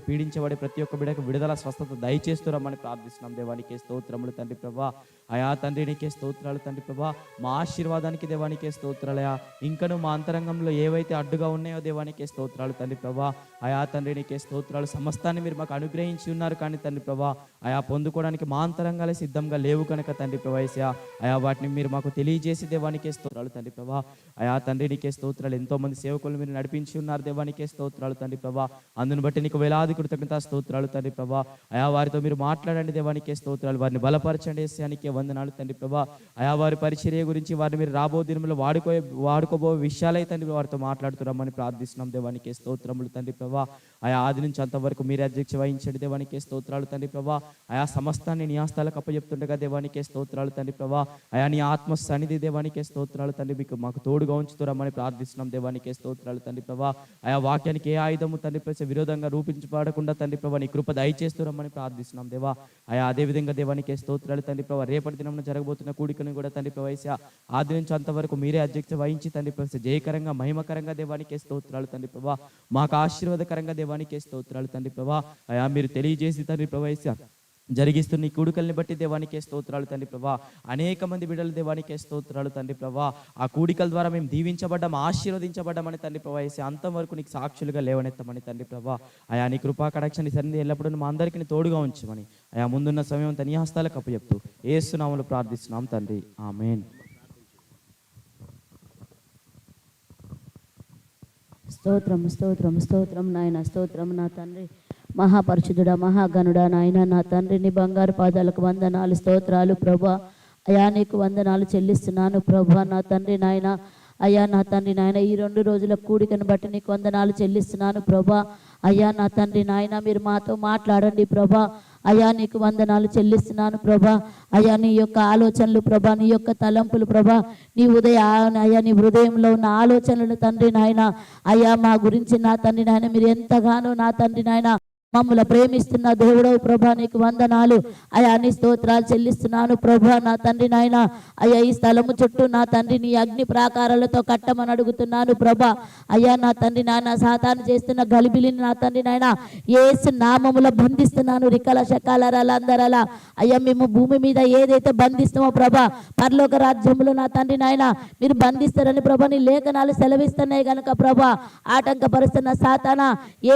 పీడించబడే ప్రతి ఒక్క బిడకు విడుదల స్వస్థత దయచేస్తురమ్మని ప్రార్థిస్తున్నాం. దేవానికి స్తోత్రములు తండ్రి ప్రభా. అయా తండ్రి నీకే స్తోత్రాలు తండ్రి ప్రభా. మా ఆశీర్వాదానికి దేవానికే స్తోత్రాలయా. ఇంకను మా అంతరంగంలో ఏవైతే అడ్డుగా ఉన్నాయో దేవానికే స్తోత్రాలు తండ్రి ప్రభా. అయా తండ్రి నీకే స్తోత్రాలు. సమస్తాన్ని మీరు మాకు అనుగ్రహించి ఉన్నారు కానీ తండ్రి ప్రభా. అయా పొందుకోవడానికి మా అంతరంగాలే సిద్ధంగా లేవు కనుక తండ్రి ప్రవేశ అయా వాటిని మీరు మాకు తెలియజేసి దేవానికే స్తోత్రాలు తండ్రి ప్రభా. అయా తండ్రి నీకే స్తోత్రాలు. ఎంతో మంది సేవకులు మీరు నడిపించి ఉన్నారు దేవానికే స్తోత్రాలు తండ్రి ప్రభా. అందును బట్టి నీకు వేలాది కృతజ్ఞత స్తోత్రాలు తండ్రి ప్రభా. అయా వారితో మీరు మాట్లాడండి దేవానికే స్తోత్రాలు. వారిని బలపరచండి ఏసానికే వందనాలు తండ్రి ప్రభా. అయా వారి పరిచర్య గురించి వారిని మీరు రాబో దినంలో వాడుకో వాడుకోబో విషయాలై తండ్రి వారితో మాట్లాడుతున్నామని ప్రార్థిస్తున్నాం దేవానికే స్తోత్రములు తండ్రి ప్రభా. ఆయా ఆది నుంచి అంతవరకు మీరే అధ్యక్ష వహించండి దేవానికే స్తోత్రాలు తండ్రి ప్రభా. ఆయా సమస్తాన్ని నీ హస్తాలకు అప్పచెప్తుండగా దేవానికే స్తోత్రాలు తండ్రి ప్రభా. ఆయా నీ ఆత్మ సన్నిధి దేవానికే స్తోత్రాలు తండ్రి. మీకు మాకు తోడుగా ఉంచుతురమ్మని ప్రార్థిస్తున్నాం దేవానికే స్తోత్రాలు తండ్రి ప్రభా. ఆయా వాక్యానికి ఏ ఆయుధము తండ్రి ప్రతి విరోధంగా రూపించబడకుండా తండ్రి ప్రభా నీ కృప దయచేస్తురమ్మని ప్రార్థిస్తున్నాం దేవా. అయా అదే విధంగా దేవానికి స్తోత్రాలు తండ్రి ప్రభా రేపటి దినం జరగబోతున్న కూడికను కూడా తండ్రి ప్రవేశ ఆది నుంచి అంతవరకు మీరే అధ్యక్షత వహించి తండ్రి ప్రవేశ జయకరంగా మహిమకరంగా దేవానికి స్తోత్రాలు తండ్రి ప్రభా మాకు ఆశీర్వాదకరంగా దేవానికి స్తోత్రాలు తండ్రి ప్రభా. అయా మీరు తెలియజేసి తండ్రి ప్రవేశ జరిగిస్తున్న ఈ కూడికల్ని బట్టి దేవానికే స్తోత్రాలు తండ్రి ప్రభా. అనేక మంది బిడ్డలు దేవానికే స్తోత్రాలు తండ్రి ప్రభా. ఆ కూడికల ద్వారా మేము దీవించబడ్డాం ఆశీర్వదించబడ్డామని తండ్రి ప్రభా. వేసి అంతం వరకు నీకు సాక్షులుగా లేవనెత్తమని తండ్రి ప్రభా. అయా నీ కృపా కటాక్షని సన్నిధి ఎల్లప్పుడూ మా అందరికీ తోడుగా ఉంచమని. అయా ముందున్న సమయం తని హస్తాలకు అప్పచెప్తూ ఏసునామలు ప్రార్థిస్తున్నాం తండ్రి. ఆమెన్. స్తోత్రం స్తోత్రం స్తోత్రం నాయన స్తోత్రం నా తండ్రి. మహాపరిశుద్ధుడా మహాగణుడా నాయన నా తండ్రి నీ బంగారు పాదాలకు వందనాలు స్తోత్రాలు ప్రభా. అయా నీకు వందనాలు చెల్లిస్తున్నాను ప్రభా నా తండ్రి నాయన. అయ్యా నా తండ్రి నాయన ఈ రెండు రోజుల కూడికను బట్టి నీకు వందనాలు చెల్లిస్తున్నాను ప్రభా. అయ్యా నా తండ్రి నాయన మీరు మాతో మాట్లాడండి ప్రభా. అయ్యా నీకు వందనాలు చెల్లిస్తున్నాను ప్రభా. అయ్యా నీ యొక్క ఆలోచనలు ప్రభా నీ యొక్క తలంపులు ప్రభా. నీ ఉదయ అయ్యా నీ హృదయంలో ఉన్న ఆలోచనలు తండ్రి నాయన. అయ్యా మా గురించి నా తండ్రి నాయన మీరు ఎంతగానో నా తండ్రి నాయన మమ్మల్ని ప్రేమిస్తున్న దేవుడవు ప్రభా నీకు వందనాలు. అయా నీ స్తోత్రాలు చెల్లిస్తున్నాను ప్రభా నా తండ్రి నాయన. అయ్యా ఈ స్థలము చుట్టూ నా తండ్రి నీ అగ్ని ప్రాకారాలతో కట్టమని అడుగుతున్నాను ప్రభా. అయ్యా నా తండ్రి నాయన సాతాను చేస్తున్న గలిబిలిని నా తండ్రి నాయన ఏసు నామములో బంధిస్తున్నాను రికల శకాలరాలందరలా అయ్యా మేము భూమి మీద ఏదైతే బంధిస్తామో ప్రభా పరలోక రాజ్యములు నా తండ్రి నాయన మీరు బంధిస్తారని ప్రభా నీ లేఖనాలు సెలవిస్తున్నాయి కనుక ప్రభా ఆటంకపరుస్తున్న సాతాన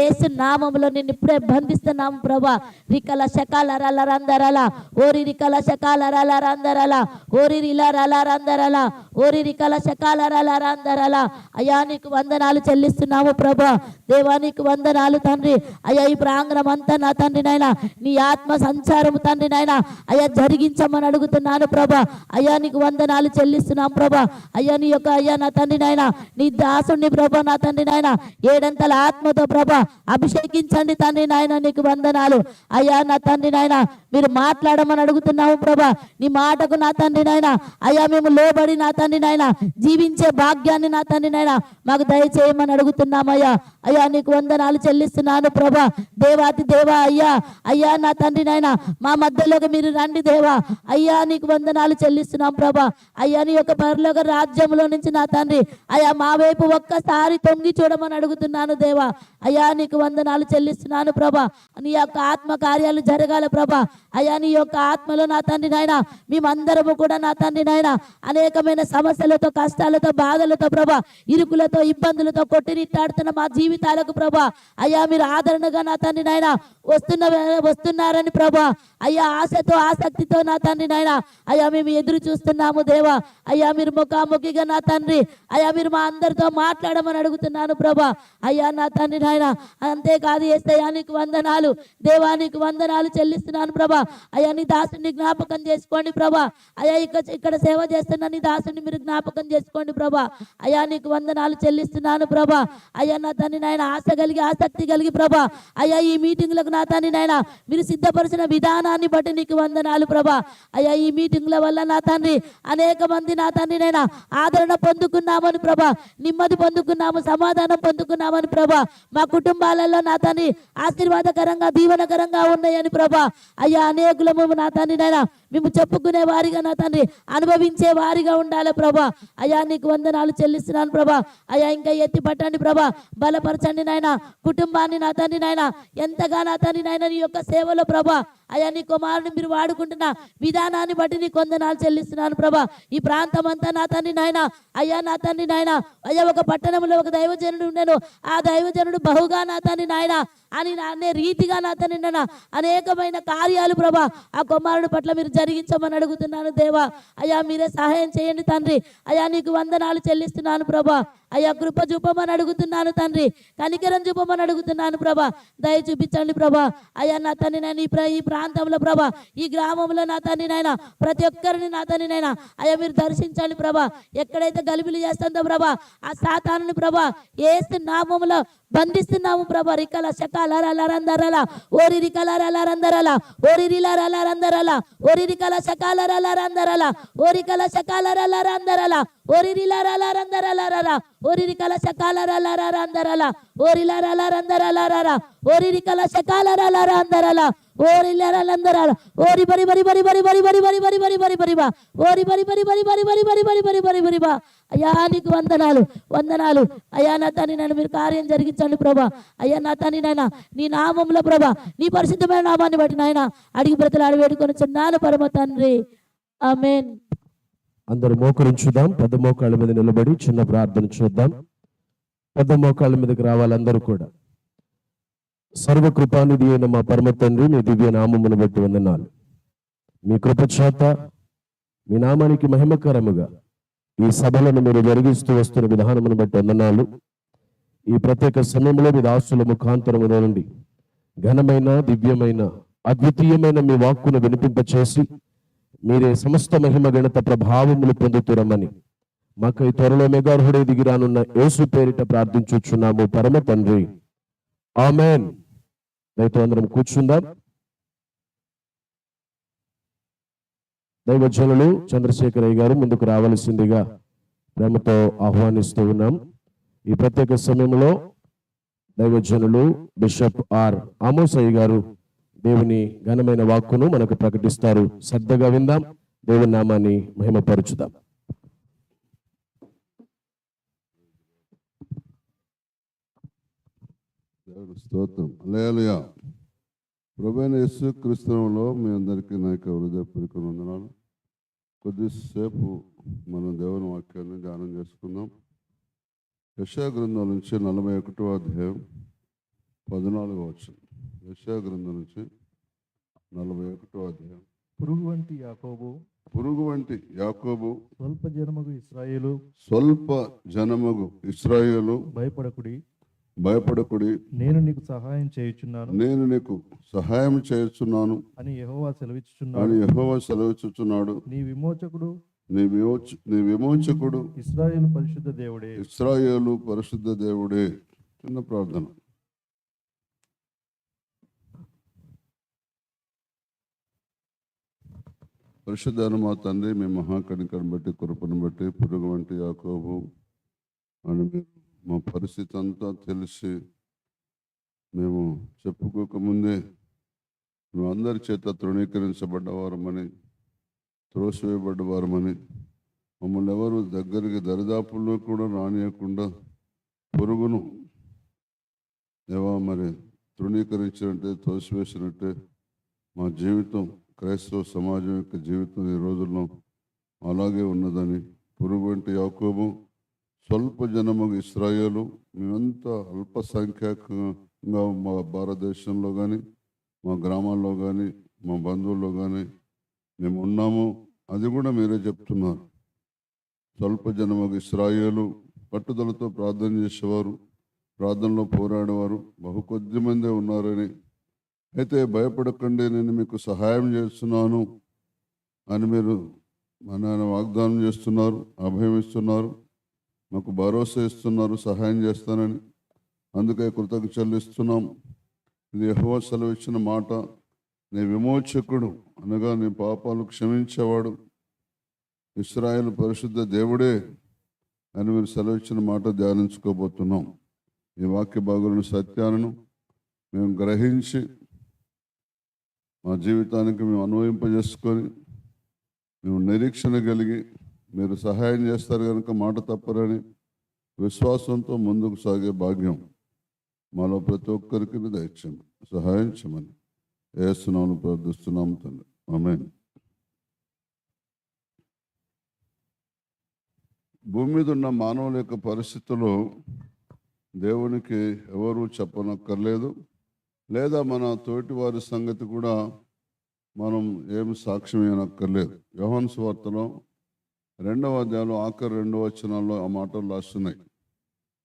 ఏసు నామములో నిన్ను ఇప్పుడే బంధిస్తున్నాము ప్రభా. రికల శకాలరలరందరల ఓరి రికల శకాలరలరందరల ఓరి రిలరలరందరల ఓరి రికల శకాలరలరందరల అయ్యా నీకు వందనాలు చెల్లిస్తున్నాము ప్రభా. దేవానికి వందనాలు తండ్రి. అయ్యా ఈ ప్రాంగణం అంతా నా తండ్రి నాయన నీ ఆత్మ సంచారము తండ్రి నాయన అయ్యా జరిగించమని అడుగుతున్నాను ప్రభా. అయ్యా నీకు వందనాలు చెల్లిస్తున్నాం ప్రభా. అయ్యా నీ యొక్క అయ్యా నా తండ్రి నాయన నీ దాసుని ప్రభా నా తండ్రి నాయన ఏడంతల ఆత్మతో ప్రభా అభిషేకించండి తండ్రి నాయన నీకు వందనాలు. అయ్యా నా తండ్రి నాయన మీరు మాట్లాడమని అడుగుతున్నాము ప్రభా. నీ మాటకు నా తండ్రి నాయన. అయ్యా మేము లోబడి నా తండ్రి నాయన. జీవించే భాగ్యాన్ని నా తండ్రి నాయన. మాకు దయచేయమని అడుగుతున్నామయ్యా. అయ్యా నీకు వందనాలు చెల్లిస్తున్నాను ప్రభా. దేవాతి దేవా అయ్యా. అయ్యా నా తండ్రి నాయన మా మధ్యలోకి మీరు రండి దేవా. అయ్యా నీకు వందనాలు చెల్లిస్తున్నాం ప్రభా. అయ్యా నీ యొక్క పరలోక రాజ్యంలో నుంచి నా తండ్రి. అయ్యా మా వైపు ఒక్కసారి తొంగి చూడమని అడుగుతున్నాను దేవా. అయ్యా నీకు వందనాలు చెల్లిస్తున్నాను ప్రభా. నీ యొక్క ఆత్మ కార్యాలు జరగాల ప్రభా. అయ్యా నీ యొక్క ఆత్మలో నా తండ్రి నాయన మేమందరము కూడా నా తండ్రి నాయన అనేకమైన సమస్యలతో కష్టాలతో బాధలతో ప్రభా ఇరుకులతో ఇబ్బందులతో కొట్టినిట్టాడుతున్న మా జీవితాలకు ప్రభా. అయ్యా మీరు ఆదరణగా నా తండ్రి నాయన వస్తున్న వస్తున్నారని ప్రభా. అయ్యా ఆశతో ఆసక్తితో నా తండ్రి నాయన అయ్యా మేము ఎదురు చూస్తున్నాము దేవా. అయ్యా మీరు ముఖాముఖిగా నా తండ్రి. అయ్యా మీరు మా అందరితో మాట్లాడమని అడుగుతున్నాను ప్రభా. అయ్యా నా తండ్రి నాయన అంతేకాదు ఏస్తయ్యా నీకు వందనాలు. దేవానికి వందనాలు చెల్లిస్తున్నాను ప్రభా. అయ్యా నీ దాసుని జ్ఞాపకం చేసుకోండి ప్రభా. అయ్యా ఇక్కడ ఇక్కడ సేవ చేస్తున్న నీ దాసుని మీరు జ్ఞాపకం చేసుకోండి ప్రభా. అయ్యా నీకు వందనాలు చెల్లిస్తున్నాను ప్రభా. అయ్యా నా తన్ని నాయన ఆశ కలిగి ఆసక్తి కలిగి ప్రభా. అయ్యా ఈ మీటింగ్లకు నా తన్ని నాయన మీరు సిద్ధపరిచిన విధానాన్ని బట్టి నీకు వందనాలు ప్రభా. అయ్యా ఈ మీటింగ్ల వల్ల నా తండ్రి అనేక మంది నా తండ్రి నైనా ఆదరణ పొందుకున్నామని ప్రభా. నెమ్మది పొందుకున్నాము సమాధానం పొందుకున్నామని ప్రభా. మా కుటుంబాలలో నా తండ్రి ఆశీర్వాదకరంగా దీవనకరంగా ఉన్నాయని ప్రభా. అయ్యా అనేకులము నా తండ్రి నాయన మేము చెప్పుకునే వారిగా నా తండ్రి అనుభవించే వారిగా ఉండాలి ప్రభా. అయ్యా నీకు వందనాలు చెల్లిస్తున్నాను ప్రభా. అయ్యా ఇంకా ఎత్తి పట్టండి ప్రభా. బలపరచండి నాయన కుటుంబాన్ని నా తండ్రి నాయన ఎంతగా నా తండ్రి నాయన నీ యొక్క సేవలో ప్రభా. అయ్యా నీ కుమారుని మీరు వాడుకుంటున్న విధానాన్ని బట్టి నీ కొందనాలు చెల్లిస్తున్నాను ప్రభా. ఈ ప్రాంతం అంతా నా తండ్రి నాయన అయ్యా నా తండ్రి నాయన అయ్యా ఒక పట్టణంలో ఒక దైవజనుడు ఉండేను. ఆ దైవజనుడు బహుగా నా తండ్రి నాయన అని అనే రీతిగా నా తండ్రి నాయన అనేకమైన కార్యాలు ప్రభా ఆ కుమారుడు పట్ల మీరు జరిగించమని అడుగుతున్నాను దేవా. అయ్యా మీరే సహాయం చేయండి తండ్రి. అయ్యా నీకు వందనాలు చెల్లిస్తున్నాను ప్రభా. అయ్యా కృప చూపమని అడుగుతున్నాను తండ్రి. కనికరం చూపమని అడుగుతున్నాను ప్రభా. దయ చూపించండి ప్రభా. అయ్యా నా తండ్రి నేను ఈ ప్ర- ఈ ప్రాంతంలో ప్రభా ఈ గ్రామంలో నా తండ్రి నాయన ప్రతి ఒక్కరిని నా తండ్రి నాయన అయ్యా మీరు దర్శించండి ప్రభా ఎక్కడైతే గలిబిలి చేస్తుందో ప్రభా ఆ సాతానుని ప్రభా ఏసు నామంలో బంధిస్తున్నాము ప్రభా రికల శకాల రలందరల ఓరి రికల రలందరల ఓరి రిల రలందరల ఓరి రికల శకాల రలందరల ఓరి కల శకాల రలందరల ఓరి రిల రలందరల ఓరి రికల శకాల రలందరల ఓరి రలందరల ఓరి రికల శకాల రలందరల ఓరి రలందరల ఓరి బరి బరి బరి బరి బరి బరి బరి బరి బరి బరి బరి బా ఓరి బరి బరి బరి బరి బరి బరి బరి బరి బరి బరి బా అయ్యా నీకు వందనాలు వందనాలు అయ్యా నా తని నన్ను మీరు కార్యం జరిగించండి ప్రభా అయ్యా నా తని నాయన నీ నామంలో ప్రభా నీ పరిశుద్ధమైన నామాన్ని బట్టి నాయన అడిగి బ్రతలాడి వేడుకొని చిన్నాను పరమ తండ్రి ఆమెన్ అందరూ మోకరించుదాం పెద్ద మోకాళ్ళ మీద నిలబడి చిన్న ప్రార్థన చూద్దాం పెద్ద మోకాళ్ళ మీదకి రావాలందరూ కూడా సర్వకృపానిధి అయిన మా పరమ తండ్రి మీ దివ్య నామమును బట్టి వందనాలు. మీ కృపచేత మీ నామానికి మహిమకరముగా ఈ సభలను మీరు జరిగిస్తూ వస్తున్న విధానమును బట్టి వందనాలు. ఈ ప్రత్యేక సమయంలో మీ దాసుల ముఖాంతరము నుండి ఘనమైన దివ్యమైన అద్వితీయమైన మీ వాక్కును వినిపింపచేసి మీరే సమస్త మహిమ గణత ప్రభావములు పొందుతురమని మాకై త్వరలో మెగార్హుడే దిగిరానున్న యేసు పేరిట ప్రార్థించుచున్నాము పరమ తండ్రి. ఆమెన్. దయతో అందరం కూర్చుందాం దైవజనులు చంద్రశేఖరయ్య గారు ముందుకు రావలసిందిగా ప్రేమతో ఆహ్వానిస్తూ ఉన్నాం ఈ ప్రత్యేక సమయంలో దైవజనులు బిషప్ ఆర్ ఆమోసయ్య గారు దేవుని ఘనమైన వాక్కును మనకు ప్రకటిస్తారు శ్రద్ధగా విందాం దేవుని నామాన్ని మహిమపరుచుదాం దేవుడు స్తోత్రం. లేలుయా ప్రభైన యేసు క్రిస్తునంలో మీ అందరికీ నా యొక్క హృదయపూర్వక వందనాలు. కొద్దిసేపు మనం దేవుని వాక్యాన్ని ధ్యానం చేసుకుందాం. యశా గ్రంథం నుంచి నలభై ఒకటో అధ్యాయం పద్నాలుగో వచ్చింది యశా గ్రంథం నుంచి నలభై ఒకటో అధ్యాయం. పురుగు వంటి యాకోబు. పురుగు వంటి యాకోబు. స్వల్ప జనమగు ఇస్రాయేలు. స్వల్ప జనమగు ఇస్రాయేలు. భయపడకుడి. భయపడకుడి. నేను నీకు సహాయం చేయుచున్నాను. నేను నీకు సహాయం చేస్తున్నాను అని యెహోవా సెలవిచ్చుచున్నాడు. అని యెహోవా సెలవిచ్చుచున్నాడు. నీ విమోచకుడు నీ విమోచ నీ విమోచకుడు ఇస్రాయేలు పరిశుద్ధ దేవుడే. ఇస్రాయేలు పరిశుద్ధ దేవుడే. చిన్న ప్రార్థన. పరిశుద్ధాను మా తండ్రి మీ మహాకణికను బట్టి కృపను బట్టి పురుగు వంటి యాకోబు అని మీరు మా పరిస్థితి అంతా తెలిసి మేము చెప్పుకోకముందే మేము అందరి చేత తృణీకరించబడ్డవారమని త్రోసివేయబడ్డవారమని మమ్మల్ని ఎవరు దగ్గరికి దరిదాపుల్లో కూడా రానియకుండా పురుగును. ఏవా మరి తృణీకరించినట్టే తోసివేసినట్టే మా జీవితం క్రైస్తవ సమాజం యొక్క జీవితం ఈ రోజుల్లో అలాగే ఉన్నదని. పురుగు వంటి యాకోబు స్వల్ప జనము ఇస్రాయేలు మేమంతా అల్పసంఖ్యాకంగా మా భారతదేశంలో కానీ మా గ్రామాల్లో కానీ మా బంధువుల్లో కానీ మేము ఉన్నాము. అది కూడా మీరే చెప్తున్నారు. స్వల్ప జనముకు ఇస్రాయేలు పట్టుదలతో ప్రార్థన చేసేవారు ప్రార్థనలో పోరాడేవారు బహు కొద్ది మందే ఉన్నారని. అయితే భయపడకండి నేను మీకు సహాయం చేస్తున్నాను అని మీరు మన వాగ్దానం చేస్తున్నారు అభయం ఇస్తున్నారు మాకు భరోసా ఇస్తున్నారు సహాయం చేస్తానని. అందుకే కృతజ్ఞ చెల్లిస్తున్నాం. ఇది యెహోవా సెలవు ఇచ్చిన మాట. నీ విమోచకుడు అనగా నీ పాపాలు క్షమించేవాడు. ఇస్రాయల్ పరిశుద్ధ దేవుడే అని మీరు సెలవిచ్చిన మాట ధ్యానించుకోబోతున్నాం. ఈ వాక్య భాగులను సత్యాలను మేము గ్రహించి మా జీవితానికి మేము అన్వయింపజేసుకొని మేము నిరీక్షణ కలిగి మీరు సహాయం చేస్తారు కనుక మాట తప్పరని విశ్వాసంతో ముందుకు సాగే భాగ్యం మాలో ప్రతి ఒక్కరికి దయచేయండి సహాయం చేయమని ఏస్తున్నాను ప్రార్థిస్తున్నాము తండ్రి. ఆమేన్. భూమి మీద ఉన్న మానవుల యొక్క పరిస్థితులు దేవునికి ఎవరు చెప్పనక్కర్లేదు. లేదా మన తోటి వారి సంగతి కూడా మనం ఏమి సాక్ష్యం ఇవ్వనక్కర్లేదు. వ్యవహన్స్ వార్తలో రెండవ అధ్యాయంలో ఆఖరి రెండవ వచనాల్లో ఆ మాటలు రాస్తున్నాయి.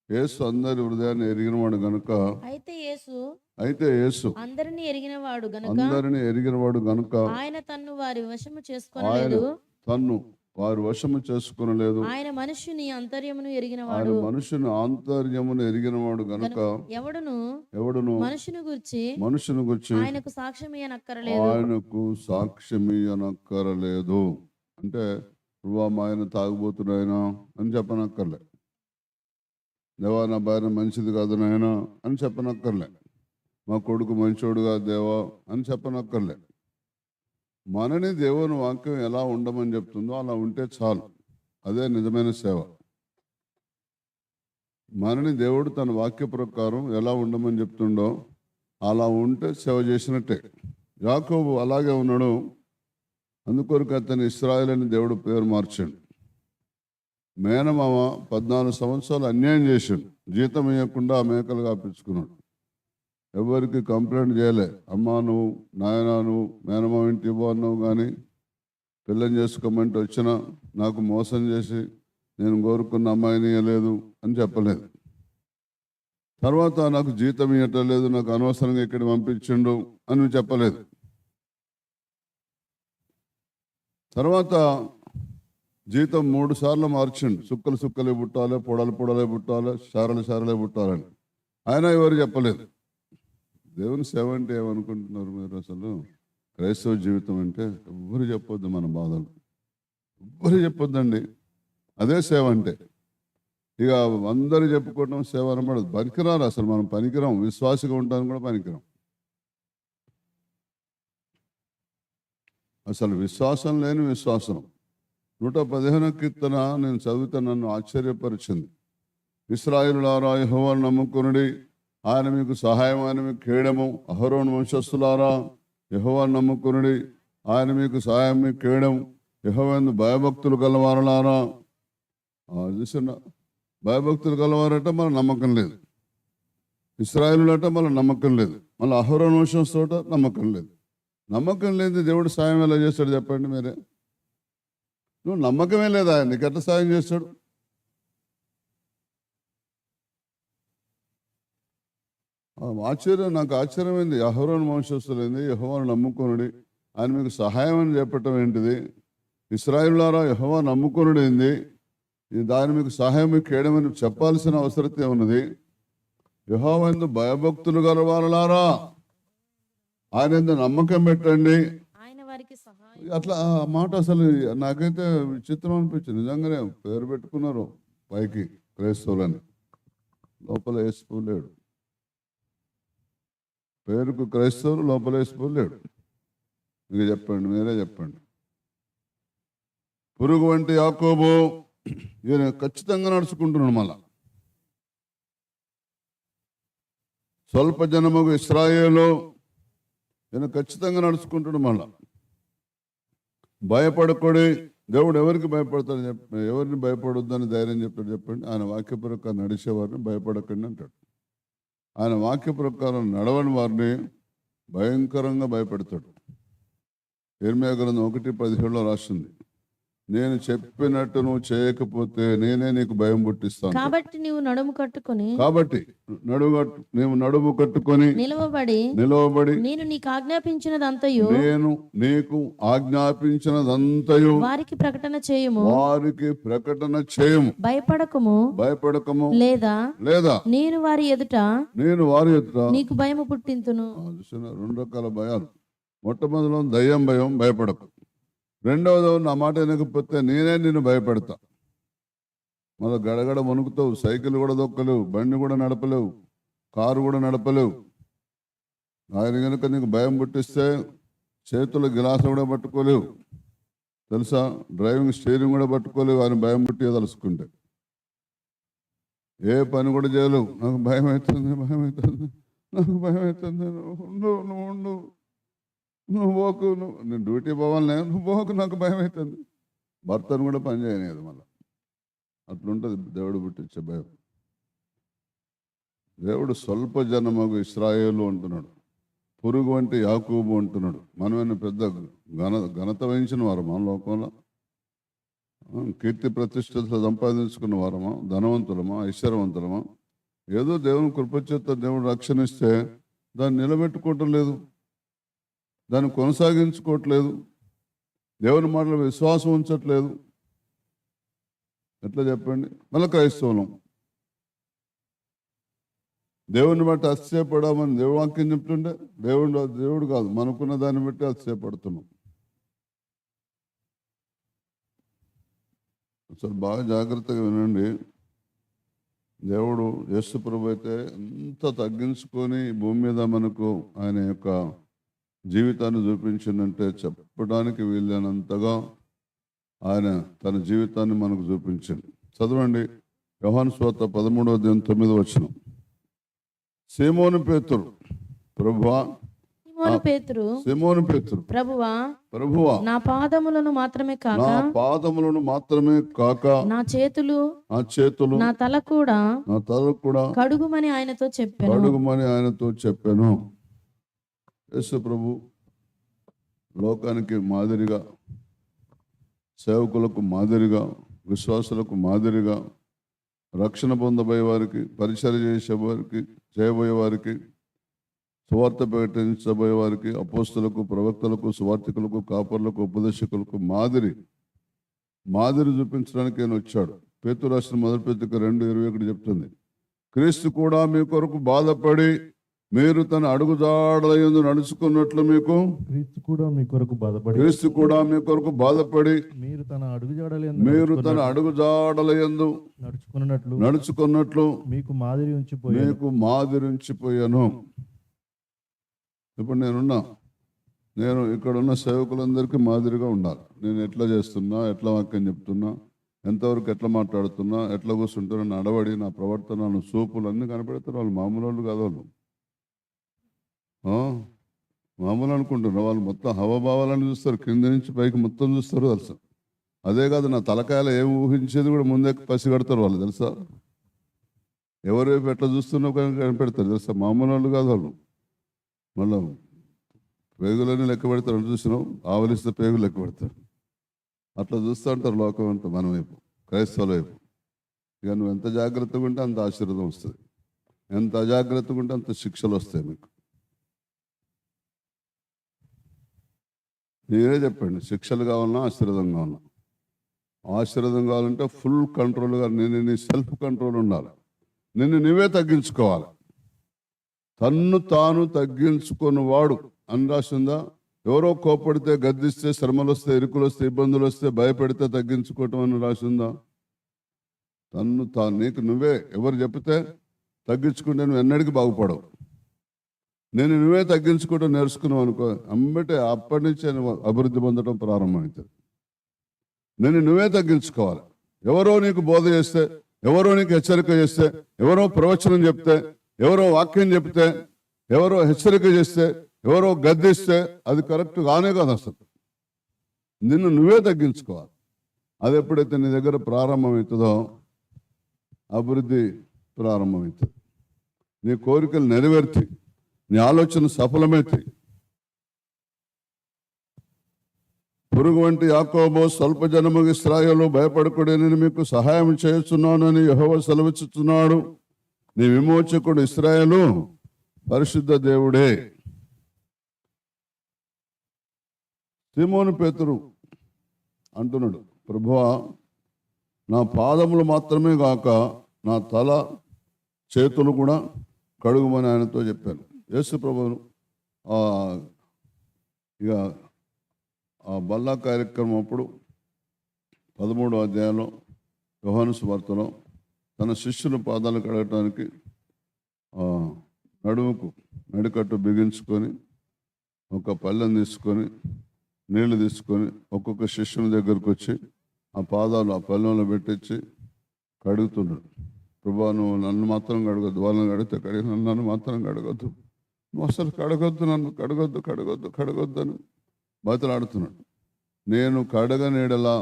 యేసు అందరి హృదయాన్ని ఎరిగినవాడు గనుక అయితే యేసు అయితే యేసు అందరిని ఎరిగినవాడు గనుక అందరిని ఎరిగినవాడు గనుక ఆయన తన్ను వారి వశము చేసుకొనలేదు. తన్ను వారి వశము చేసుకునలేదు. ఆయన మనుష్యుని అంతర్యమును ఆయన ఎరిగినవాడు మనుషుని ఆంతర్యమును ఎరిగినవాడు గనుక ఎవడును? ఎవడును? మనుషుని గురించి మనుషుని గురించి ఆయనకు సాక్ష్యం ఇయ్యనక్కరలేదు ఆయనకు సాక్ష్యమి అనక్కరలేదు అంటే నువ్వు మా ఆయన తాగుబోతున్నాయన అని చెప్పనక్కర్లే. దేవా నా భార్య మంచిది కాదు నాయన అని చెప్పనక్కర్లే. మా కొడుకు మంచోడు కాదు దేవా అని చెప్పనక్కర్లే. మనని దేవుని వాక్యం ఎలా ఉండమని చెప్తుందో అలా ఉంటే చాలు. అదే నిజమైన సేవ. మనని దేవుడు తన వాక్య ప్రకారం ఎలా ఉండమని చెప్తుండో అలా ఉంటే సేవ చేసినట్టే. యాకోబు అలాగే ఉన్నాడు. అందుకొరకు అతను ఇస్రాయల్ అని దేవుడు పేరు మార్చాడు. మేనమామ పద్నాలుగు సంవత్సరాలు అన్యాయం చేశాడు. జీతం ఇవ్వకుండా ఆ మేకలు కాపించుకున్నాడు. ఎవరికి కంప్లైంట్ చేయలే. అమ్మా నువ్వు నాయన నువ్వు మేనమామ ఇంటి ఇవ్వు కానీ పిల్లని చేసుకోమంటే వచ్చిన నాకు మోసం చేసి నేను కోరుకున్న అమ్మాయిని ఇవ్వలేదు అని చెప్పలేదు. తర్వాత నాకు జీతం ఇవ్వటం నాకు అనవసరంగా ఇక్కడ పంపించిండు అని చెప్పలేదు. తర్వాత జీతం మూడు సార్లు మార్చిండు. సుక్కలు సుక్కలే పుట్టాలి పొడలు పొడలే పుట్టాలి షారలు షారలే పుట్టాలని. ఆయన ఎవరు చెప్పలేదు. దేవుని సెవెంటీ ఏమనుకుంటున్నారు మీరు అసలు? క్రైస్తవ జీవితం అంటే ఎవ్వరు చెప్పొద్దు మన బాధలు. ఎవ్వరు చెప్పొద్దండి. అదే సేవ అంటే. ఇక అందరూ చెప్పుకోవటం సేవ అనబడదు. పనికిరారు అసలు మనం పనికిరాం. విశ్వాసగా ఉంటాను కూడా పనికిరాం. అసలు విశ్వాసం లేని విశ్వాసం. నూట పదిహేను కీర్తన నేను చదివితే నన్ను ఆశ్చర్యపరిచింది. ఇస్రాయులారా యెహోవాను నమ్ముకునుడి. ఆయన మీకు సహాయం ఆయన మీకు కేయడము అహరోన్ వంశస్థులారా యెహోవాను నమ్ముకునుడి. ఆయన మీకు సహాయం మీకు కేయడం యెహోవాను భయభక్తులు గలవారలారా. చూసిన భయభక్తులు గలవారట మన నమ్మకం లేదు. ఇస్రాయిలులట మన నమ్మకం లేదు. మళ్ళీ అహరోన్ వంశస్థుట నమ్మకం లేదు. నమ్మకం లేని దేవుడు సాయం ఎలా చేస్తాడు చెప్పండి మీరే? నువ్వు నమ్మకమే లేదా? నీకు ఎట్లా సాయం చేస్తాడు? ఆశ్చర్యం నాకు ఆశ్చర్యమైంది. అహరోన్ వంశస్థులైంది యహోవాను నమ్ముకొనుడి. ఆయన మీకు సహాయం అని చెప్పటం ఏంటిది? ఇస్రాయిలారా యహోవా నమ్ముకొనుడు ఏంది దాని మీకు సహాయం మీకు చెప్పాల్సిన అవసరత ఉన్నది యహోవందు భయభక్తులు గలవారలారా. ఆయన నమ్మకం పెట్టండి. అట్లా ఆ మాట అసలు నాకైతే విచిత్రం అనిపించింది. నిజంగానే పేరు పెట్టుకున్నారు పైకి క్రైస్తవులని. లోపల లేడు. పేరుకు క్రైస్తవులు లోపల వేసిపో లేడు. మీరు చెప్పండి మీరే చెప్పండి. పురుగు వంటి యాకోబు ఈయన ఖచ్చితంగా నడుచుకుంటున్నాడు మళ్ళా. స్వల్ప జనముకు ఇస్రాయేలు నేను ఖచ్చితంగా నడుచుకుంటాడు మళ్ళా. భయపడకూడి దేవుడు ఎవరికి భయపడతాడు చెప్ప ఎవరిని భయపడొద్దని ధైర్యం చెప్తాడు చెప్పండి. ఆయన వాక్య ప్రకారం నడిచేవారిని భయపడకండి అంటాడు. ఆయన వాక్య ప్రకారం నడవని వారిని భయంకరంగా భయపెడతాడు. ఇర్మియా గ్రంథం ఒకటి పదిహేడులో రాస్తుంది నేను చెప్పినట్టు నువ్వు చేయకపోతే నేనే నీకు భయం పుట్టిస్తాను. కాబట్టి నీవు నడుము కట్టుకొని కాబట్టి నడుము కట్టు నీవు నడుము కట్టుకొని నిలవబడి నిలవబడి నేను నీకు ఆజ్ఞాపించినదంతయు. నేను నీకు ఆజ్ఞాపించినదంతయు. వారికి ప్రకటన చేయుము. వారికి ప్రకటన చేయము. భయపడకము. భయపడకము. లేదా లేదా నేను వారి ఎదుట నేను వారి ఎదుట నీకు భయము పుట్టింతును? రెండు రకాల భయాలు. మొట్టమొదటిలో దయ్యం భయం భయపడకు. రెండవది నా మాట వినకపోతే నేనే నిన్ను భయపెడతా. మళ్ళీ గడగడ వణుకుతావు సైకిల్ కూడా దొక్కలేవు బండి కూడా నడపలేవు కారు కూడా నడపలేవు. ఆయన కనుక నీకు భయం పుట్టిస్తే చేతులు గిలాసులు కూడా పట్టుకోలేవు. తెలుసా? డ్రైవింగ్ స్టీరింగ్ కూడా పట్టుకోలేవు ఆయన భయం పుట్టి తలుసుకుంటే ఏ పని కూడా చేయలేవు. నాకు భయం అవుతుంది భయం అవుతుంది నాకు భయం అవుతుంది ఉండు నువ్వు ఉండు. నువ్వు పోకు నువ్వు నేను డ్యూటీ పోవాలనే నువ్వు పోకు నాకు భయం అవుతుంది భర్తను కూడా పని చేయలేదు మళ్ళీ. అట్లుంటుంది దేవుడు పుట్టించే భయం. దేవుడు స్వల్ప జనమగు ఇస్రాయేలు అంటున్నాడు. పురుగు వంటి యాకూబు అంటున్నాడు. మనమైన పెద్ద ఘన ఘనత వహించిన వారు మన లోకంలో కీర్తి ప్రతిష్టతలు సంపాదించుకున్న వారమా? ధనవంతులమా? ఐశ్వర్యవంతులమా? ఏదో దేవుని కృపచేత దేవుడు రక్షణ ఇస్తే దాన్ని నిలబెట్టుకోవటం లేదు. దాన్ని కొనసాగించుకోవట్లేదు. దేవుని మాటల విశ్వాసం ఉంచట్లేదు. ఎట్లా చెప్పండి? మళ్ళీ క్రైస్తవులం. దేవుని బట్టి అతిశయపడామని దేవుడు వాక్యం చెప్తుంటే దేవుడు దేవుడు కాదు మనకున్న దాన్ని బట్టి అతిశయపడుతున్నాం. అసలు బాగా జాగ్రత్తగా వినండి. దేవుడు యేసు ప్రభు అయితే ఎంత తగ్గించుకొని భూమి మీద మనకు ఆయన యొక్క జీవితాన్ని చూపించిందంటే చెప్పడానికి వీలైనంతగా ఆయన తన జీవితాన్ని మనకు చూపించింది చదవండి. యోహాను స్వాత పదమూడవ దిన తొమ్మిది వచ్చిన సీమోను పేతురు ప్రభువా పేతురు సీమోను పేతురు ప్రభువా ప్రభువా నా పాదములను మాత్రమే కాక నా పాదములను మాత్రమే కాక నా చేతులు నా చేతులు నా తల కూడా నా తల కూడా కడుగుమని ఆయనతో చెప్పాను. అడుగుమని ఆయనతో చెప్పాను. యేసు ప్రభు లోకానికి మాదిరిగా సేవకులకు మాదిరిగా విశ్వాసులకు మాదిరిగా రక్షణ పొందబోయే వారికి పరిచయం చేసేవారికి చేయబోయే వారికి సువార్త ప్రకటించబోయే వారికి అపోస్తులకు ప్రవక్తలకు సువార్థికులకు కాపర్లకు ఉపదేశకులకు మాదిరి మాదిరి చూపించడానికి ఆయన వచ్చాడు. పేతు రాసిన మొదటి పత్రిక రెండు ఇరవై ఒకటి చెప్తుంది. క్రీస్తు కూడా మీ కొరకు బాధపడి మీరు తన అడుగుజాడల యందు నడుచుకున్నట్లు మీకు క్రీస్తు కూడా మీ కొరకు బాధపడి క్రీస్తు కూడా మీ కొరకు బాధపడి మీరు తన అడుగుజాడలు మీరు తన అడుగుజాడల యందు నడుచుకున్నట్లు నడుచుకున్నట్లు మీకు మాదిరి ఉంచిపోయి మీకు మాదిరించిపోయాను ఇప్పుడు నేనున్నా. నేను ఇక్కడ ఉన్న సేవకులందరికీ మాదిరిగా ఉండాలి. నేను ఎట్లా చేస్తున్నా ఎట్లా వాక్యం చెప్తున్నా ఎంతవరకు ఎట్లా మాట్లాడుతున్నా ఎట్లా కూర్చుంటున్నా నడవడి నా ప్రవర్తన నా సూపులు అన్నీ కనపెడతారు వాళ్ళు మామూలు వాళ్ళు కాదు మామూలు అనుకుంటున్నారు వాళ్ళు మొత్తం హవభావాలని చూస్తారు. కింద నుంచి పైకి మొత్తం చూస్తారు తెలుసా. అదే కాదు నా తలకాయల ఏం ఊహించేది కూడా ముందే పసిగడతారు వాళ్ళు తెలుసా. ఎవరు ఎట్లా చూస్తున్నా కానీ కనిపెడతారు తెలుసా. మామూలు వాళ్ళు కాదు వాళ్ళు. మళ్ళా పేగులన్నీ లెక్క పెడతారు అటు చూసినాం ఆవలిస్తే పేగులు లెక్క పెడతారు. అట్లా చూస్తూ ఉంటారు లోకం అంతా మన వైపు క్రైస్తవుల వైపు. ఇక నువ్వు ఎంత జాగ్రత్తగా ఉంటే అంత ఆశీర్వాదం వస్తుంది. ఎంత అజాగ్రత్తగా ఉంటే అంత శిక్షలు వస్తాయి మీకు. నేనే చెప్పండి శిక్షలు కావాలన్నా ఆశీర్వాదం కావాలన్నా ఆశీర్వాదం కావాలంటే ఫుల్ కంట్రోల్గా నేను నీ సెల్ఫ్ కంట్రోల్ ఉండాలి. నిన్ను నువ్వే తగ్గించుకోవాలి. తన్ను తాను తగ్గించుకుని వాడు అని రాసిందా? ఎవరో కోపడితే గద్దిస్తే శ్రమలు వస్తే ఇరుకులు వస్తే ఇబ్బందులు వస్తే భయపెడితే తగ్గించుకోవటం అని రాసిందా? తన్ను తాను నీకు నువ్వే ఎవరు చెప్తే తగ్గించుకుంటే నువ్వు ఎన్నడికి బాగుపడవు. నేను నువ్వే తగ్గించుకోవడం నేర్చుకున్నావు అనుకో అమ్మటే అప్పటి నుంచి అభివృద్ధి పొందడం ప్రారంభమవుతుంది నేను నువ్వే తగ్గించుకోవాలి. ఎవరో నీకు బోధ చేస్తే ఎవరో నీకు హెచ్చరిక చేస్తే ఎవరో ప్రవచనం చెప్తే ఎవరో వాక్యం చెప్తే ఎవరో హెచ్చరిక చేస్తే ఎవరో గద్దిస్తే అది కరెక్ట్ కానే కాదు అసలు. నిన్ను నువ్వే తగ్గించుకోవాలి. అది ఎప్పుడైతే నీ దగ్గర ప్రారంభమవుతుందో అభివృద్ధి ప్రారంభమవుతుంది. నీ కోరికలు నెరవేర్తి నీ ఆలోచన సఫలమైతే పురుగు వంటి యాకోబో స్వల్ప జనముగా ఇస్రాయలు భయపడకుడి నేను మీకు సహాయం చేస్తున్నానని యహోవ సెలవిస్తున్నాడు నీ విమోచకుడు ఇస్రాయలు పరిశుద్ధ దేవుడే. సిమోను పేతురు అంటున్నాడు ప్రభువా నా పాదములు మాత్రమే కాక నా తల చేతులు కూడా కడుగుమని ఆయనతో చెప్పాను. యేసు ప్రభు ఆ, ఇక ఆ బల్లా కార్యక్రమం అప్పుడు పదమూడో అధ్యాయంలో యోహాను సువార్తలో తన శిష్యుల పాదాలు కడగటానికి ఆ, నడుముకు నడికట్టు బిగించుకొని ఒక పళ్ళెం తీసుకొని నీళ్ళు తీసుకొని ఒక్కొక్క శిష్యుని దగ్గరకు వచ్చి ఆ పాదాలు ఆ పళ్ళెంలో పెట్టించి కడుగుతున్నాడు. ప్రభా నువ్వు నన్ను మాత్రం కడగద్దు వాళ్ళని కడిగితే కడిగి నన్ను మాత్రం కడగద్దు. నువ్వు అసలు కడగొద్దు నన్ను కడగొద్దు కడగొద్దు కడగొద్దు అని బతలాడుతున్నాడు. నేను కడగనేడలా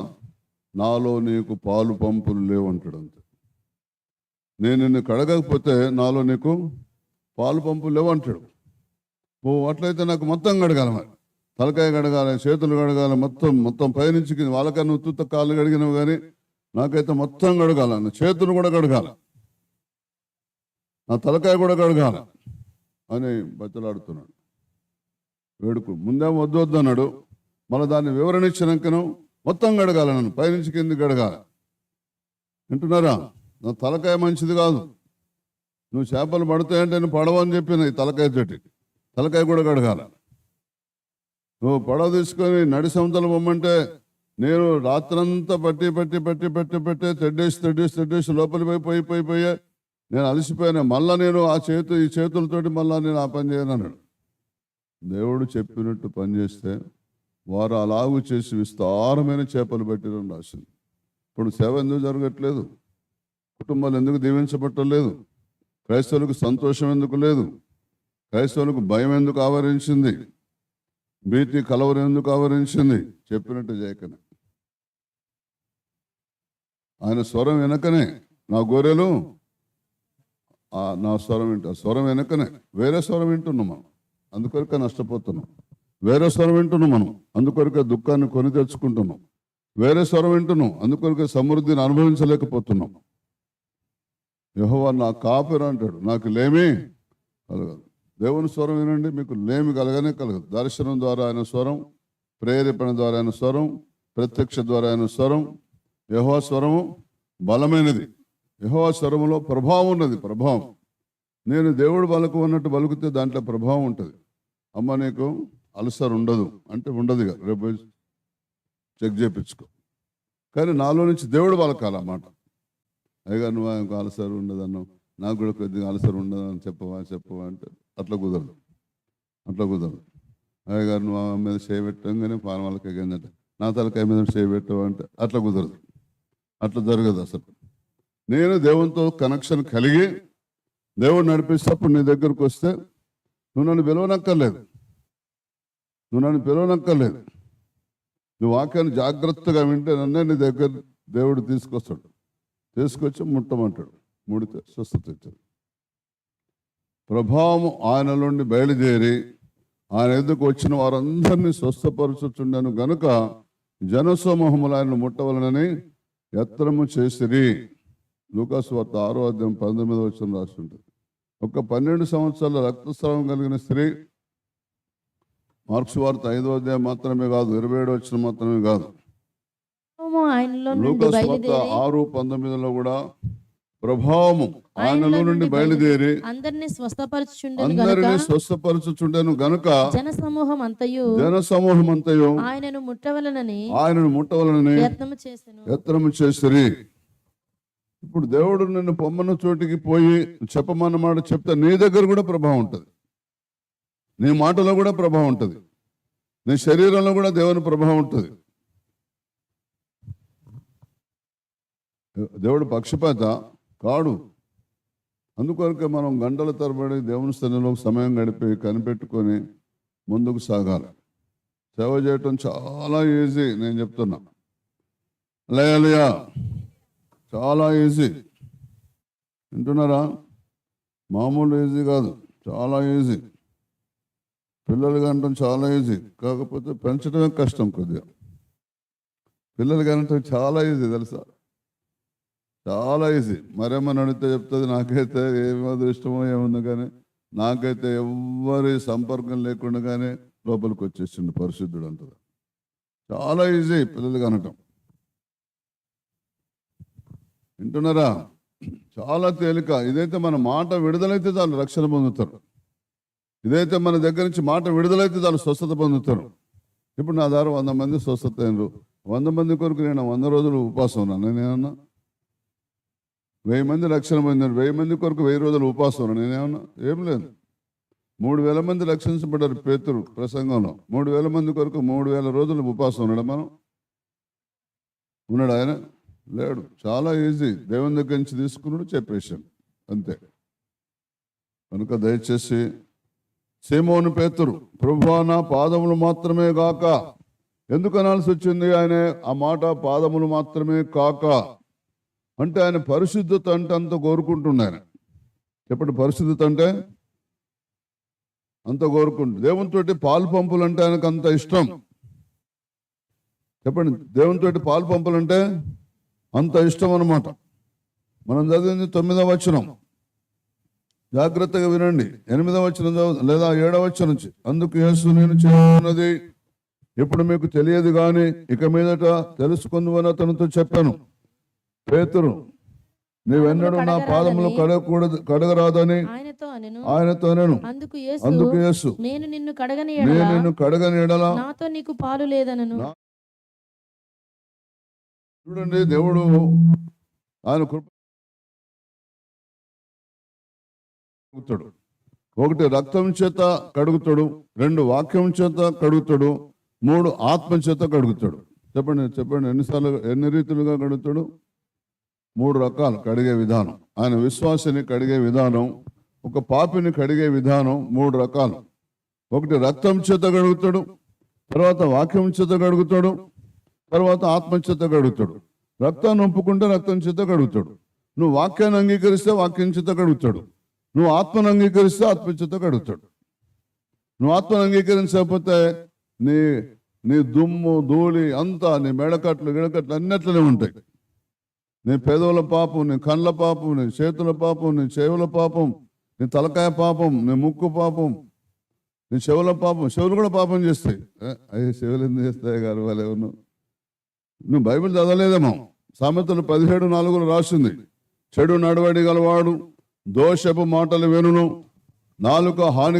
నాలో నీకు పాలు పంపులు లేవంటాడు అంతే. నేను నిన్ను కడగకపోతే నాలో నీకు పాలు పంపులు లేవంటాడు ఓ అట్లయితే నాకు మొత్తం కడగాలి మరి. తలకాయ కడగాలి చేతులు కడగాలి మొత్తం మొత్తం పైనుంచి కింద వాళ్ళకన్నా ఉత్తుత కాళ్ళు కడిగినవి కానీ నాకైతే మొత్తం కడగాల నా చేతులు కూడా కడగాల. నా తలకాయ కూడా కడగాల. అని బతలాడుతున్నాడు. వేడుకు ముందేమో వద్దు వద్దు అన్నాడు. మళ్ళీ దాన్ని వివరణ ఇచ్చినాకను మొత్తం కడగాల నన్ను. పైనుంచి కింద గడగాలి. వింటున్నారా? నా తలకాయ మంచిది కాదు. నువ్వు చేపలు పడతాయంటే నేను పడవని చెప్పిన ఈ తలకాయ తోటి. తలకాయ కూడా గడగాల. నువ్వు పడవ తీసుకొని నడి సముద్రం పొమ్మంటే నేను రాత్రంతా పట్టి పట్టి పట్టి పట్టి పట్టి తెడ్డేసి తెడ్డేసి తెడ్డేసి లోపలి పోయి పోయి పోయి పోయి నేను అలసిపోయాను. మళ్ళా నేను ఆ చేతు ఈ చేతులతోటి మళ్ళా నేను ఆ పని చేయను అన్నాడు. దేవుడు చెప్పినట్టు పని చేస్తే వారు అలాగు చేసి విస్తారమైన చేపలు పట్టిరని రాసింది. ఇప్పుడు సేవ ఎందుకు జరగట్లేదు? కుటుంబాలు ఎందుకు దీవించబట్టలేదు క్రైస్తవులకు సంతోషం ఎందుకు లేదు? క్రైస్తవులకు భయం ఎందుకు ఆవరించింది? భీతి కలవరం ఎందుకు ఆవరించింది? చెప్పినట్టు చేయకనే. ఆయన స్వరం వెనకనే. నా గొర్రెలు నా స్వరం వింటా స్వరం వెనకనే వేరే స్వరం వింటున్నాం మనం. అందుకొరకే నష్టపోతున్నాం. వేరే స్వరం వింటున్నాం మనం. అందుకొరకే దుఃఖాన్ని కొని తెచ్చుకుంటున్నాం. వేరే స్వరం వింటున్నాం. అందుకొరకే సమృద్ధిని అనుభవించలేకపోతున్నాం. యహోవా నా కాపురు అంటాడు. నాకు లేమి కలగదు. దేవుని స్వరం వినండి. మీకు లేమి కలగనే కలగదు. దర్శనం ద్వారా ఆయన స్వరం ప్రేరేపణ ద్వారా ఆయన స్వరం ప్రత్యక్ష ద్వారా ఆయన స్వరం యహోవా స్వరము బలమైనది. యహోవా స్వరములో ప్రభావం ఉన్నది ప్రభావం. నేను దేవుడు బలకు ఉన్నట్టు బలుకుతే దాంట్లో ప్రభావం ఉంటుంది. అమ్మ నీకు అలసర్ ఉండదు. అంటే ఉండదు ఇక రేపు చెక్ చేయించుకో కానీ నాలో నుంచి దేవుడు బలకాలన్నమాట. అయ్యగా నువ్వు ఆయనకు అలసర్ ఉండదన్నావు? నాకు కూడా కొద్దిగా అలసర్ ఉండదు అని చెప్పవా చెప్పవా అంటే అట్లా కుదరదు. అట్లా కుదరదు. అయ్యగారు నువ్వు ఆమె మీద చేయబెట్టంగానే పానవాళ్ళకి ఏంటంటే నా తలకాయ మీద చేయబెట్టవు అంటే అట్లా కుదరదు. అట్లా జరగదు అసలు. నేను దేవునితో కనెక్షన్ కలిగి దేవుడు నడిపిస్తేప్పుడు నీ దగ్గరకు వస్తే నువ్వు నన్ను పిలవనక్కర్లేదు. నువ్వు నన్ను పిలవనక్కర్లేదు. నువ్వు వాక్యాన్ని జాగ్రత్తగా వింటే నన్నే నీ దగ్గర దేవుడు తీసుకొస్తాడు. తీసుకొచ్చి ముట్టమంటాడు. ముడితే స్వస్థత ఇచ్చాడు. ప్రభావం ఆయన నుండి బయలుదేరి ఆయన ఎదుకు వచ్చిన వారందరినీ స్వస్థపరచుచుండను గనుక జనసమూహములు ఆయన ముట్టవలనని ఎత్తరము చేసిరి. లూకాసు వార్త ఆరో అధ్యాయం పంతొమ్మిది వచ్చిన రాసి ఉంటుంది ఒక పన్నెండు సంవత్సరాల రక్తస్రావం కలిగిన స్త్రీ మార్క్స్ వార్త ఐదో అధ్యాయం మాత్రమే కాదు ఇరవై ఏడు వచ్చిన మాత్రమే కాదు. లూకాస్ వార్త ఆరు పంతొమ్మిదిలో కూడా ప్రభావము ఆయనలో నుండి బయలుదేరి అందరినీ స్వస్థపరచుచుండెను అందరినీ గనుక స్వస్థపరచుచుండెను గనుక జన సమూహం అంతయు జన సమూహం అంతయు ఆయనను ముట్టవలనని ఆయనను ముట్టవలని యత్నము చేసెను. ఎత్తనము చేసిరి. ఇప్పుడు దేవుడు నిన్ను పొమ్మన్న చోటికి పోయి చెప్పమన్నమాట చెప్తే నీ దగ్గర కూడా ప్రభావం ఉంటుంది. నీ మాటలో కూడా ప్రభావం ఉంటుంది. నీ శరీరంలో కూడా దేవుని ప్రభావం ఉంటుంది. దేవుడు పక్షపాత కాడు. అందుకొరకే మనం గంటల తరబడి దేవుని స్థలంలో సమయం గడిపి కనిపెట్టుకొని ముందుకు సాగాలి. సేవ చేయటం చాలా ఈజీ నేను చెప్తున్నా. లయలయా చాలా ఈజీ వింటున్నారా? మామూలు ఈజీ కాదు. చాలా ఈజీ పిల్లలు కనటం చాలా ఈజీ కాకపోతే పెంచడమే కష్టం కొద్దిగా. పిల్లలు కనటం చాలా ఈజీ తెలుసా? చాలా ఈజీ మరేమని అడిగితే చెప్తుంది నాకైతే ఏమి అదృష్టమో ఏముంది కానీ నాకైతే ఎవ్వరి సంపర్కం లేకుండా కానీ లోపలికి వచ్చేసిండు పరిశుద్ధుడు అంతగా. చాలా ఈజీ పిల్లలు కనటం వింటున్నారా? చాలా తేలిక. ఇదైతే మన మాట విడుదలైతే చాలు రక్షణ పొందుతారు. ఇదైతే మన దగ్గర నుంచి మాట విడుదలైతే చాలు స్వస్థత పొందుతారు. ఇప్పుడు నా ద్వారా వంద మంది స్వస్థత అయినరు. వంద మంది కొరకు నేను వంద రోజులు ఉపాసం ఉన్నాను. నేనేమన్నా? వెయ్యి మంది రక్షణ పొందారు వెయ్యి మంది కొరకు వెయ్యి రోజులు ఉపవాసం ఉన్నాను. నేనేమన్నా? ఏం లేదు. మూడు వేల మంది రక్షించబడ్డారు పేతురు ప్రసంగంలో. మూడు వేల మంది కొరకు మూడు వేల రోజులు ఉపవాసం ఉన్నాడు మనం. ఉన్నాడు ఆయన? లేడు. చాలా ఈజీ దేవుని దగ్గర నుంచి తీసుకున్నాడు చెప్పేశాను అంతే. కనుక దయచేసి సేమోను పేతురు ప్రభువాన పాదములు మాత్రమే కాక ఎందుకు అనాల్సి వచ్చింది ఆయన? ఆ మాట పాదములు మాత్రమే కాక. అంటే ఆయన పరిశుద్ధత అంటే అంత కోరుకుంటుండే ఆయన చెప్పండి పరిశుద్ధత అంటే? అంత కోరుకుంటు దేవునితోటి పాలు పంపులు అంటే ఆయనకు అంత ఇష్టం. చెప్పండి దేవునితోటి పాలు పంపులు అంటే? అంత ఇష్టం అన్నమాట. మనం చదివింది తొమ్మిదవ వచనం. జాగ్రత్తగా వినండి. ఎనిమిదవ వచనం లేదా ఏడవ వచనం నుంచి. అందుకు యేసు నేను చేస్తున్నది ఇప్పుడు మీకు తెలియదు కానీ ఇక మీదట తెలుసుకుందువని అతనితో చెప్పాను. పేతురు నీవెన్నడూ నా పాదములు కడగకూడదు కడగరాదని ఆయనతో నేను అందుకు యేసు నేను నిన్ను కడగని నేను నిన్ను కడగని ఎడలా నాతో నీకు పాలు లేదనను. చూడండి దేవుడు ఆయన కృప కడుగుతాడు. ఒకటి రక్తం చేత కడుగుతాడు రెండు వాక్యం చేత కడుగుతాడు మూడు ఆత్మ చేత కడుగుతాడు. చెప్పండి చెప్పండి ఎన్నిసార్లు ఎన్ని రీతులుగా కడుగుతాడు? మూడు రకాలు కడిగే విధానం. ఆయన విశ్వాసిని కడిగే విధానం ఒక పాపిని కడిగే విధానం మూడు రకాలు. ఒకటి రక్తం చేత కడుగుతాడు తర్వాత వాక్యం చేత కడుగుతాడు తర్వాత ఆత్మ చేత కడుగుతాడు. రక్తాన్ని ఒప్పుకుంటే రక్తం చేత కడుగుతాడు. నువ్వు వాక్యాన్ని అంగీకరిస్తే వాక్యం చేత కడుగుతాడు. నువ్వు ఆత్మను అంగీకరిస్తే ఆత్మ చేత కడుగుతాడు. నువ్వు ఆత్మను అంగీకరించకపోతే నీ నీ దుమ్ము ధూళి అంతా నీ మెడకట్లు గిడకట్లు అన్నట్లనే ఉంటాయి. నీ పేదవుల పాపం నీ కళ్ళ పాపం నీ చేతుల పాపం నీ చెవుల పాపం నీ తలకాయ పాపం నీ ముక్కు పాపం నీ చెవుల పాపం చెవులు కూడా పాపం చేస్తాయి. అయ్యే చెవులు ఎందుకు చేస్తాయి గారు వాళ్ళు ఎవరు నువ్వు బైబిల్ చదవలేదేమో. సామెతలు పదిహేడు నాలుగులో రాసింది. చెడు నడవడి గలవాడు దోషపు మాటలు వినును. నాలుక హాని